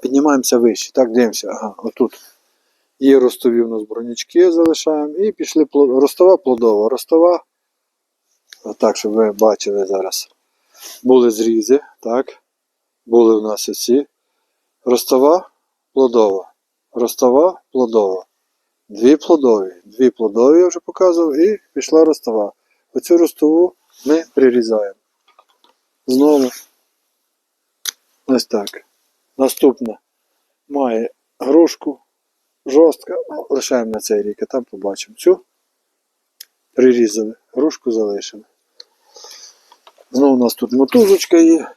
Піднімаємося вище. Так, дивимося. Ага, отут. Є ростові у нас бронячки, залишаємо. І пішли пло- ростова плодова. Ростова. Отак, щоб ви бачили зараз. Були зрізи, так. Були у нас оці. Ростова, плодова. Ростова, плодова. Дві плодові. Дві плодові я вже показував, і пішла ростова. Оцю ростову ми прирізаємо. Знову. Ось так. Наступна має грушку жорстка. Ну, лишаємо на цей рік, а там побачимо. Цю прирізали, грушку залишили. Знову у нас тут мотузочка є.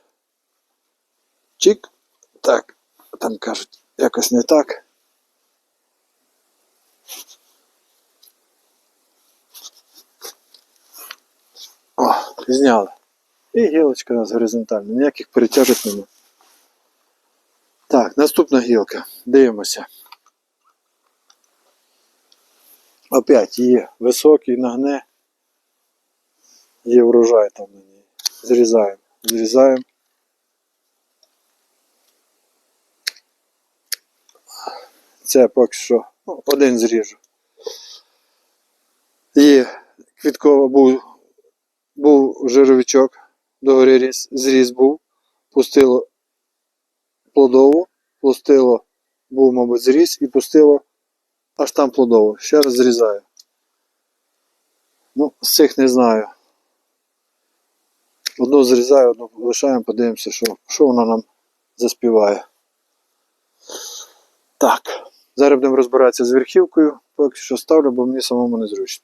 Чик. Так, там кажуть, якось не так. О, зняли. І гілочка у нас горизонтальна, ніяких перетяжок немає. Так, наступна гілка. Дивимося. Опять є високий нагне. Є врожай там на ній. Зрізаємо. Зрізаємо. Це поки що ну, один зріжу. Є квіткова був, був жировичок, догори ріс, зріз був, пустило плодово, пустило, був, мабуть, зріз і пустило аж там плодово. Ще раз зрізаю. Ну, з цих не знаю. Одну зрізаю, одну лишаємо, подивимося, що, що вона нам заспіває. Так. Зараз будемо розбиратися з верхівкою. Поки що ставлю, бо мені самому незручно.